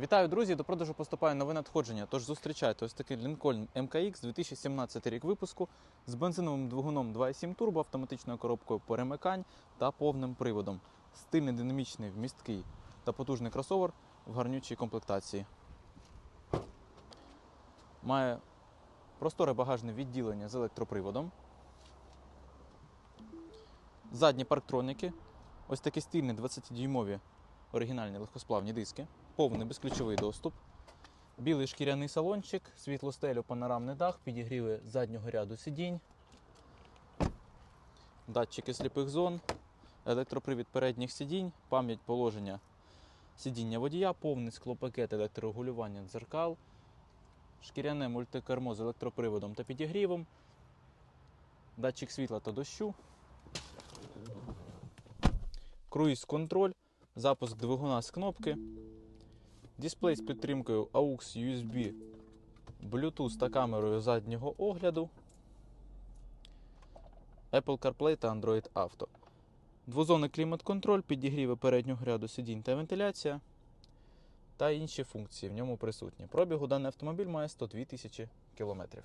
Вітаю, друзі! До продажу поступає нове надходження. Тож зустрічайте ось такий Lincoln MKX 2017 рік випуску з бензиновим двигуном 2.7 турбо, автоматичною коробкою перемикань та повним приводом. Стильний, динамічний, вмісткий та потужний кросовер в гарнючій комплектації. Має просторе багажне відділення з електроприводом. Задні парктроніки. Ось такі стильні 20-дюймові оригінальні легкосплавні диски, повний безключовий доступ, білий шкіряний салончик, світлостелю, панорамний дах, підігріви заднього ряду сидінь, датчики сліпих зон, електропривід передніх сидінь, пам'ять положення сидіння водія, повний склопакет електрорегулювання дзеркал, шкіряне мультикермо з електроприводом та підігрівом, датчик світла та дощу, круїз-контроль, запуск двигуна з кнопки, дисплей з підтримкою AUX USB, Bluetooth та камерою заднього огляду, Apple CarPlay та Android Auto. Двозонний клімат-контроль, підігріви переднього ряду сидінь та вентиляція та інші функції в ньому присутні. Пробігу даний автомобіль має 102 тисячі кілометрів.